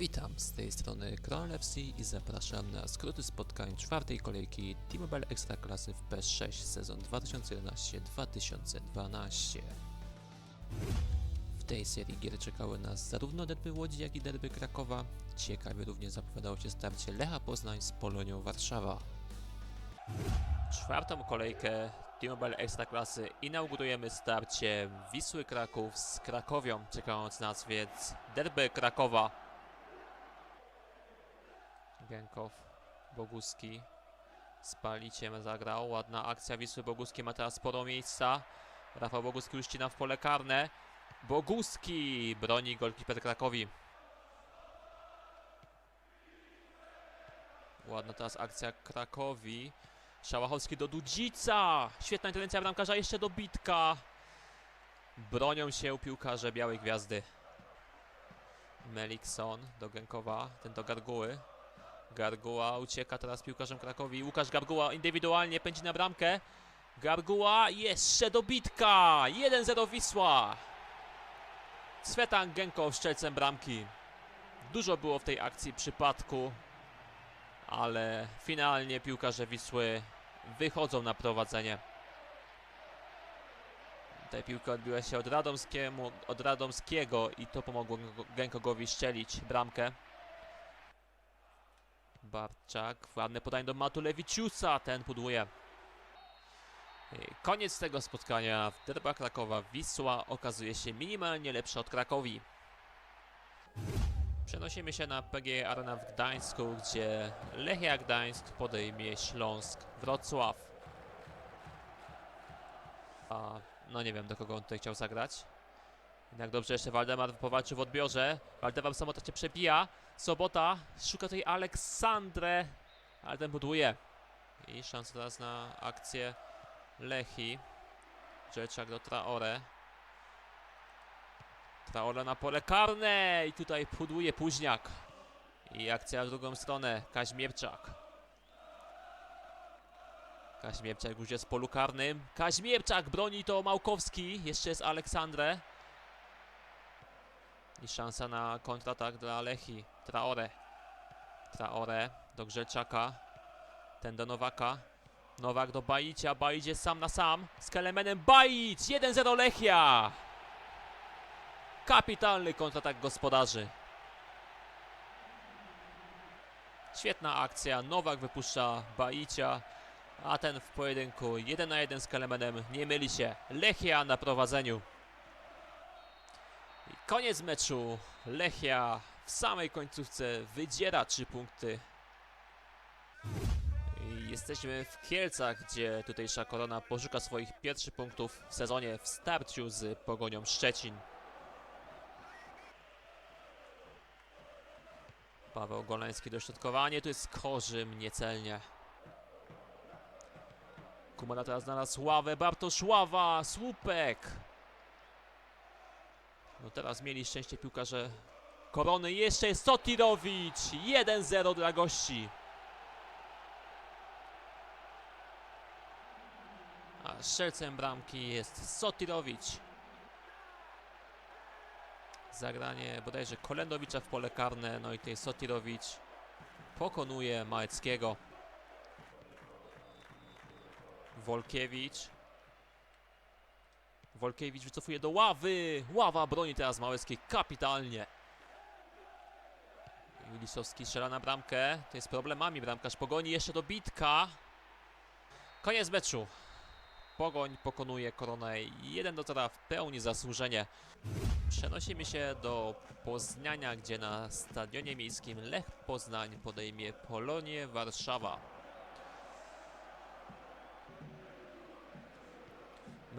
Witam z tej strony Król FC i zapraszam na skróty spotkań czwartej kolejki T-Mobile Ekstraklasy w PS6 sezon 2011-2012. W tej serii gier czekały nas zarówno derby Łodzi, jak i derby Krakowa. Ciekawie również zapowiadało się starcie Lecha Poznań z Polonią Warszawa. Czwartą kolejkę T-Mobile Ekstraklasy inaugurujemy starciem Wisły Kraków z Krakowią, czekając nas więc derby Krakowa Gękow, Boguski, Spaliciem zagrał, ładna akcja Wisły Boguski ma teraz sporo miejsca. Rafał Boguski już ścina w pole karne. Boguski broni golkiper Krakowi. Ładna teraz akcja Krakowi. Szałachowski do Dudzica. Świetna interwencja bramkarza, jeszcze dobitka. Bronią się piłkarze Białej Gwiazdy. Melikson do Gękowa, ten do Garguły. Garguła ucieka teraz piłkarzem Krakowi. Łukasz Garguła indywidualnie pędzi na bramkę. Garguła jeszcze dobitka. 1-0 Wisła. Svetan Genko szczelcem bramki. Dużo było w tej akcji przypadku, ale finalnie piłkarze Wisły wychodzą na prowadzenie. Ta piłka odbiła się od, Radomskiemu, od Radomskiego i to pomogło Genkogowi szczelić bramkę. Barczak, ładne podanie do Matulewiciusa, ten pudłuje. Koniec tego spotkania w derbach Krakowa. Wisła okazuje się minimalnie lepsza od Krakowi. Przenosimy się na PGE Arena w Gdańsku, gdzie Lechia Gdańsk podejmie Śląsk Wrocław. A, no nie wiem, do kogo on tutaj chciał zagrać. Jednak dobrze jeszcze Waldemar powalczył w odbiorze. Waldemar samota się przebija. Sobota szuka tej Aleksandrę, ale ten buduje. I szansa teraz na akcję Lechi. Rzeczak do Traore. Traore na pole karne i tutaj pudłuje Późniak. I akcja w drugą stronę. Kaźmierczak. Kaźmierczak już jest w polu karnym. Kaźmierczak broni to Małkowski. Jeszcze jest Aleksandrę. I szansa na kontratak dla Lechi. Traore. Traore do Grzeczaka. Ten do Nowaka. Nowak do Bajicia. Bajic jest sam na sam. Z Kelemenem Bajic. 1-0 Lechia. Kapitalny kontratak gospodarzy. Świetna akcja. Nowak wypuszcza Bajicia. A ten w pojedynku 1 na 1 z Kelemenem. Nie myli się. Lechia na prowadzeniu. Koniec meczu. Lechia w samej końcówce wydziera 3 punkty. I jesteśmy w Kielcach, gdzie tutejsza korona poszuka swoich pierwszych punktów w sezonie w starciu z Pogonią Szczecin. Paweł Golański dośrodkowanie, tu jest Korzym niecelnie. Kumara teraz znalazł ławę, Bartosz Ława, słupek. No teraz mieli szczęście piłkarze Korony. Jeszcze jest Sotirowicz. 1-0 dla gości. A strzelcem bramki jest Sotirowicz. Zagranie bodajże Kolendowicza w pole karne. No i tutaj Sotirowicz pokonuje Małeckiego. Wolkiewicz. Wolkiewicz wycofuje do ławy. Ława broni teraz Małeckiej kapitalnie. Julisowski strzela na bramkę. To jest problemami bramkarz pogoni. Jeszcze dobitka. Koniec meczu. Pogoń pokonuje koronę 1 do 0 w pełni zasłużenie. Przenosimy się do Poznania, gdzie na stadionie miejskim Lech Poznań podejmie Polonię Warszawa.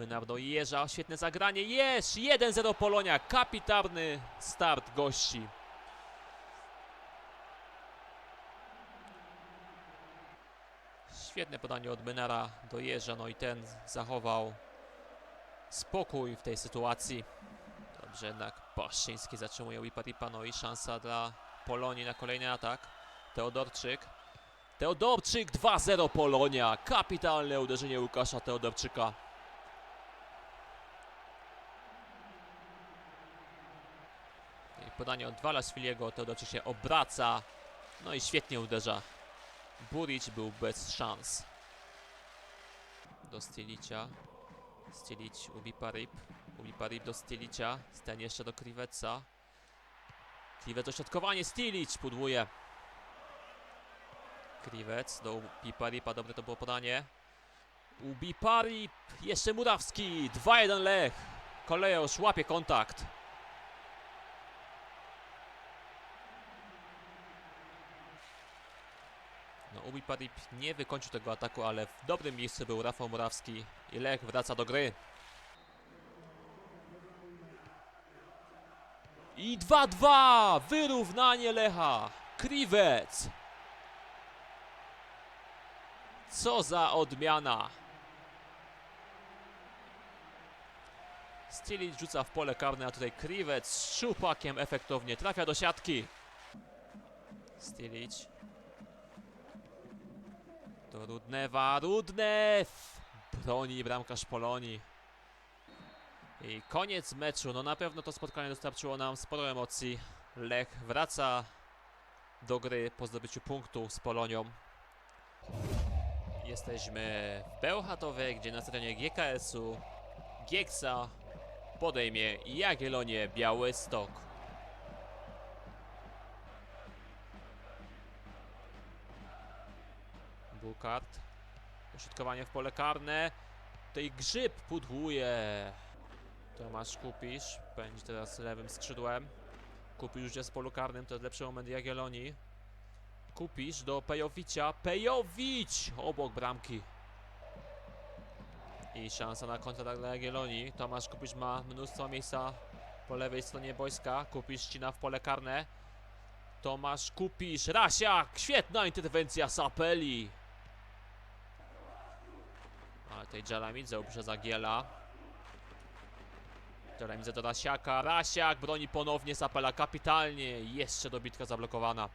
Mynar do Jeża, świetne zagranie, jest! 1-0 Polonia, kapitalny start gości. Świetne podanie od Mynara do Jeża, no i ten zachował spokój w tej sytuacji. Dobrze, jednak Paszczyński zatrzymuje Wiparipa, no i szansa dla Polonii na kolejny atak. Teodorczyk. Teodorczyk 2-0 Polonia. Kapitalne uderzenie Łukasza Teodorczyka. Podanie od Walaszwiliego, Teodosic się obraca, no i świetnie uderza. Buric był bez szans. Do Stilicia. Stilic, Ubi Parip. Ubi Parip do Stilicia. Sten jeszcze do Kriweca. Kriwec dośrodkowanie, Stilic pudłuje. Kriwec do Ubi Paripa, dobre to było podanie. Ubi Parip, jeszcze Murawski, 2-1 Lech. Kolejosz łapie kontakt. Ubi Parip nie wykończył tego ataku, ale w dobrym miejscu był Rafał Murawski i Lech wraca do gry. I 2-2! Wyrównanie Lecha! Kriwec! Co za odmiana! Stilic rzuca w pole karne, a tutaj Kriwec z szupakiem efektownie trafia do siatki. Stilic. Do Rudnewa, Rudnew! Broni bramkarz Polonii. I koniec meczu. No na pewno to spotkanie dostarczyło nam sporo emocji. Lech wraca do gry po zdobyciu punktu z Polonią. Jesteśmy w Bełchatowie, gdzie na stadionie GKS-u Gieksa podejmie Jagiellonię Białystok. Bukart. Ośrodkowanie w pole karne. Tej grzyb pudłuje. Tomasz Kupisz będzie teraz lewym skrzydłem. Kupisz już jest w polu karnym, to jest lepszy moment Jagiellonii. Kupisz do Pejowicia. Pejowicz! Obok bramki. I szansa na kontratak dla Jagiellonii. Tomasz Kupisz ma mnóstwo miejsca po lewej stronie boiska. Kupisz ścina w pole karne. Tomasz Kupisz. Rasiak! Świetna interwencja Sapeli. Tej Jalamidze uprzedza Giela. Jalamidze do Rasiaka. Rasiak broni ponownie Sapela kapitalnie. Jeszcze dobitka zablokowana.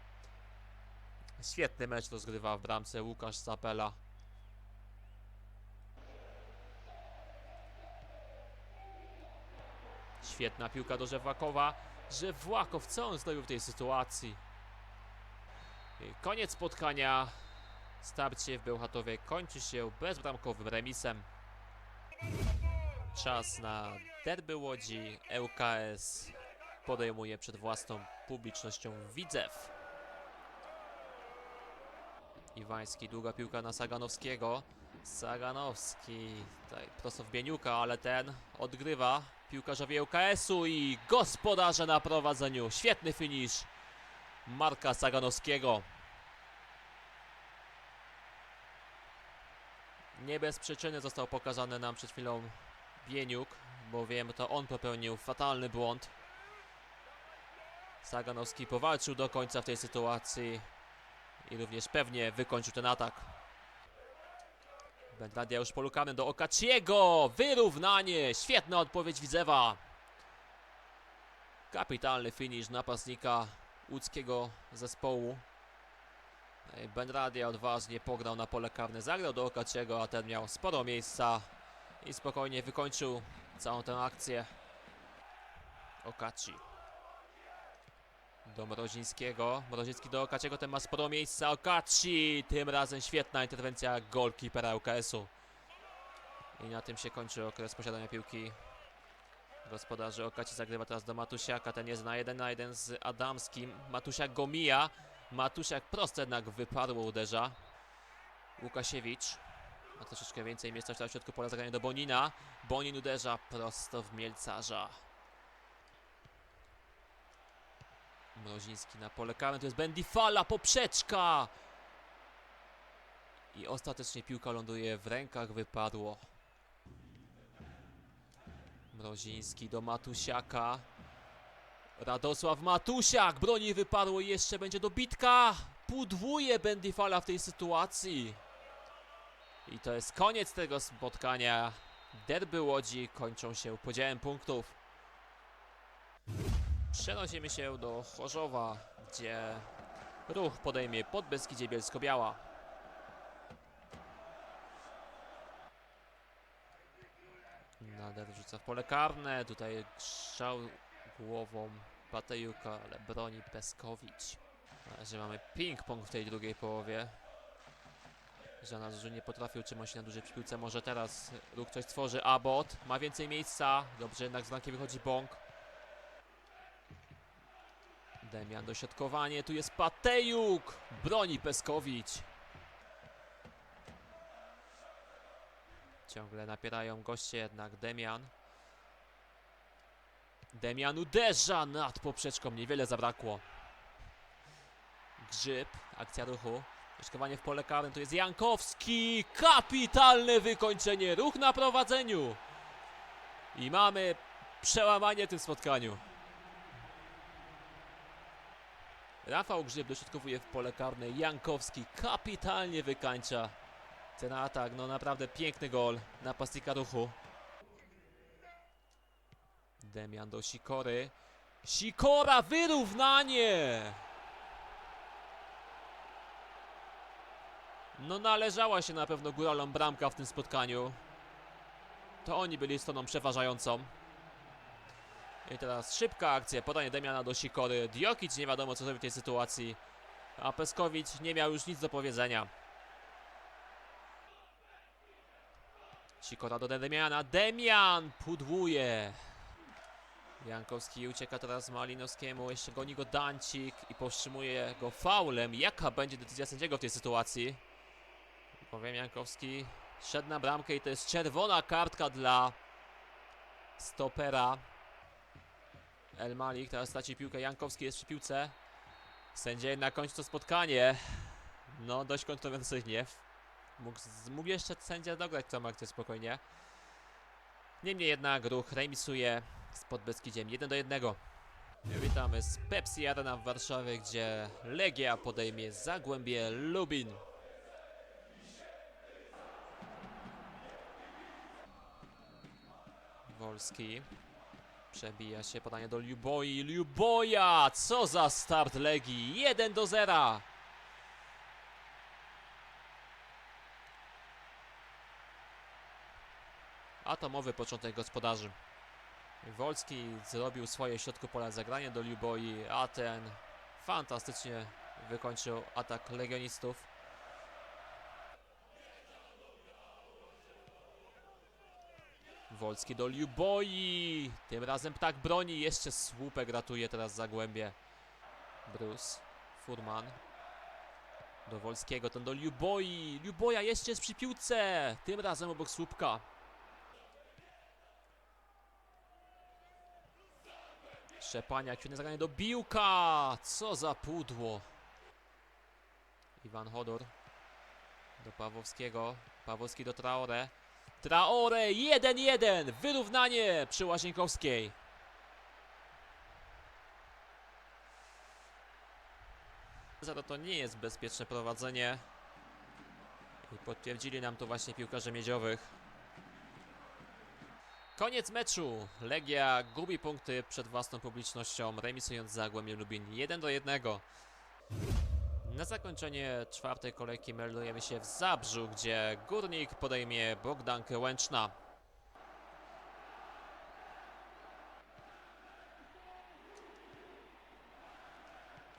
Świetny mecz rozgrywa w bramce Łukasz Sapela. Świetna piłka do Żewłakowa. Żewłakow, co on zrobił w tej sytuacji? Koniec spotkania. Starcie w Bełchatowie kończy się bezbramkowym remisem. Czas na derby Łodzi. ŁKS podejmuje przed własną publicznością Widzew. Iwański, długa piłka na Saganowskiego. Saganowski tutaj prosto w Bieniuka, ale ten odgrywa piłkarzowi ŁKS-u i gospodarze na prowadzeniu. Świetny finisz Marka Saganowskiego. Nie bez przyczyny został pokazany nam przed chwilą Bieniuk, bowiem to on popełnił fatalny błąd. Saganowski powalczył do końca w tej sytuacji i również pewnie wykończył ten atak. Bendradia już polukany do Okaciego! Wyrównanie! Świetna odpowiedź Widzewa! Kapitalny finish napastnika łódzkiego zespołu. I Benradia odważnie pograł na pole karne, zagrał do Okaciego, a ten miał sporo miejsca i spokojnie wykończył całą tę akcję. Okaci. Do Mrozińskiego. Mroziński do Okaciego, ten ma sporo miejsca. Okaci! Tym razem świetna interwencja golkipera UKS-u. I na tym się kończy okres posiadania piłki. Gospodarze Okaci zagrywa teraz do Matusiaka. Ten jest na 1 na 1 z Adamskim. Matusiak go mija. Matusiak prosto jednak wypadło uderza. Łukasiewicz. Ma troszeczkę więcej miejsca w środku pola zagrania do Bonina. Bonin uderza prosto w Mielcarza. Mroziński na pole karne, to jest Bendifala, poprzeczka! I ostatecznie piłka ląduje w rękach, wypadło. Mroziński do Matusiaka. Radosław Matusiak, broni wypadło i jeszcze będzie dobitka! Pudłuje Bendifala w tej sytuacji. I to jest koniec tego spotkania. Derby Łodzi kończą się podziałem punktów. Przenosimy się do Chorzowa, gdzie ruch podejmie Podbeskidzie Bielsko-Biała. Nader rzuca w pole karne, tutaj strzał głową Patejuka, ale broni Peskowicz. Na razie mamy ping-pong w tej drugiej połowie. Żana że nie potrafił trzymać się na dużej piłce. Może teraz Róg coś tworzy. Abot ma więcej miejsca. Dobrze, jednak z bramki wychodzi Bąk. Demian dośrodkowanie. Tu jest Patejuk. Broni Peskowicz. Ciągle napierają goście jednak Demian. Demian uderza nad poprzeczką. Niewiele zabrakło. Grzyb. Akcja ruchu. Dośrodkowanie w pole karne. Tu jest Jankowski. Kapitalne wykończenie. Ruch na prowadzeniu. I mamy przełamanie w tym spotkaniu. Rafał Grzyb dośrodkowuje w pole karne. Jankowski kapitalnie wykańcza ten atak. No naprawdę piękny gol napastnika ruchu. Demian do Sikory. Sikora wyrównanie! No należała się na pewno góralom bramka w tym spotkaniu. To oni byli stroną przeważającą. I teraz szybka akcja, podanie Demiana do Sikory. Diokic nie wiadomo co zrobi w tej sytuacji. A Peskowicz nie miał już nic do powiedzenia. Sikora do Demiana. Demian pudłuje. Jankowski ucieka teraz Malinowskiemu. Jeszcze goni go Dancik i powstrzymuje go faulem. Jaka będzie decyzja sędziego w tej sytuacji? Powiem Jankowski szedł na bramkę i to jest czerwona kartka dla stopera. El Malik teraz straci piłkę. Jankowski jest przy piłce. Sędzia jednak kończy to spotkanie. No, dość kontrowersyjnie. Mógł, mógł jeszcze sędzia dograć tą akcję spokojnie. Niemniej jednak ruch remisuje z Podbeskidziem 1 do 1. Witamy z Pepsi Arena w Warszawie, gdzie Legia podejmie Zagłębie Lubin. Wolski przebija się podanie do Ljuboi. Ljuboja! Co za start Legii! 1 do 0. Atomowy początek gospodarzy. Wolski zrobił swoje środku pola zagranie do Ljuboi, a ten fantastycznie wykończył atak legionistów. Wolski do Ljuboi. Tym razem ptak broni. Jeszcze słupek ratuje teraz Zagłębie. Bruce. Furman. Do Wolskiego. Ten do Ljuboi. Ljuboja jeszcze jest przy piłce. Tym razem obok słupka. Szczepania. Świetne zagranie do Biłka. Co za pudło. Iwan Hodor. Do Pawłowskiego. Pawłowski do Traore. Traore 1-1, wyrównanie przy Łazienkowskiej. Zero to nie jest bezpieczne prowadzenie. I potwierdzili nam to właśnie piłkarze miedziowych. Koniec meczu. Legia gubi punkty przed własną publicznością, remisując Zagłębie Lubin 1 do 1. Na zakończenie czwartej kolejki meldujemy się w Zabrzu, gdzie Górnik podejmie Bogdankę Łęczna.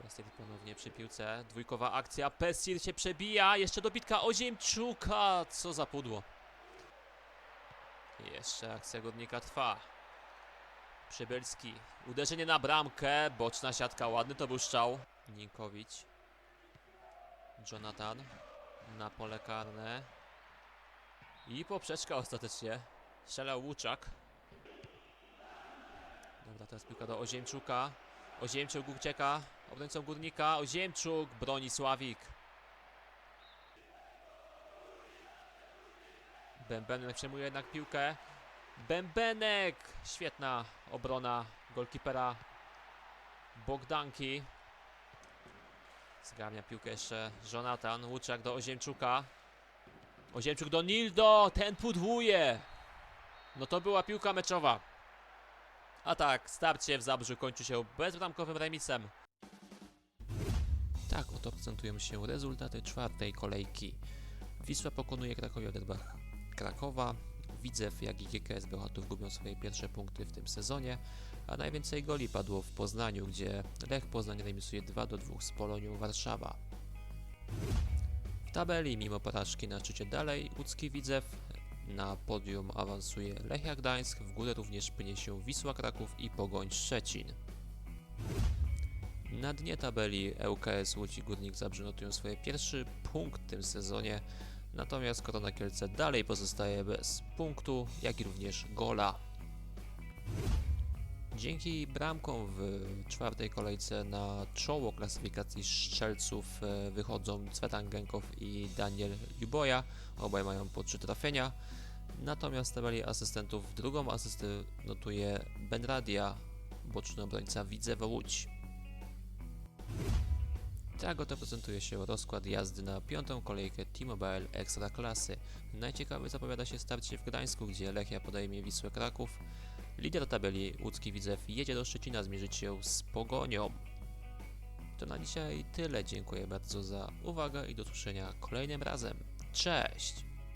Pestil ponownie przy piłce, dwójkowa akcja, Pestil się przebija, jeszcze dobitka Oziemczuka, co za pudło. Jeszcze akcja Górnika trwa. Przybylski, uderzenie na bramkę, boczna siatka, ładny to był strzał. Jonathan na pole karne. I poprzeczka ostatecznie. Strzelał Łuczak. Dobra, teraz piłka do Oziemczuka. Oziemczuk ucieka. Obrońcą Górnika. Oziemczuk broni Sławik. Bębenek przejmuje jednak piłkę. Bębenek! Świetna obrona golkipera Bogdanki. Zgarnia piłkę jeszcze Jonathan. Łuczak do Oziemczuka. Oziemczuk do Nildo. Ten pudłuje. No to była piłka meczowa. A tak, starcie w Zabrzu kończy się bezbramkowym remisem. Tak oto prezentują się rezultaty czwartej kolejki. Wisła pokonuje Krakowi Oderbach Krakowa. Widzew, jak i GKS Bełchatów gubią swoje pierwsze punkty w tym sezonie, a najwięcej goli padło w Poznaniu, gdzie Lech Poznań remisuje 2 do 2 z Polonią Warszawa. W tabeli, mimo porażki na szczycie dalej, łódzki Widzew na podium awansuje Lechia Gdańsk, w górę również pnie się Wisła Kraków i Pogoń Szczecin. Na dnie tabeli ŁKS Łódź i Górnik Zabrze notują swoje pierwszy punkt w tym sezonie, natomiast Korona Kielce dalej pozostaje bez punktu, jak i również gola. Dzięki bramkom w czwartej kolejce na czoło klasyfikacji strzelców e, wychodzą Cwetan Genkow i Daniel Juboja, obaj mają po trzy trafienia. Natomiast w tabeli asystentów drugą asystę notuje Benradia, boczny obrońca Widzewa Łódź. Tak oto prezentuje się rozkład jazdy na piątą kolejkę T-Mobile Extra Klasy. Najciekawiej zapowiada się starcie w Gdańsku, gdzie Lechia podejmie Wisłę Kraków. Lider tabeli łódzki Widzew jedzie do Szczecina zmierzyć się z Pogonią. To na dzisiaj tyle. Dziękuję bardzo za uwagę i do usłyszenia kolejnym razem. Cześć!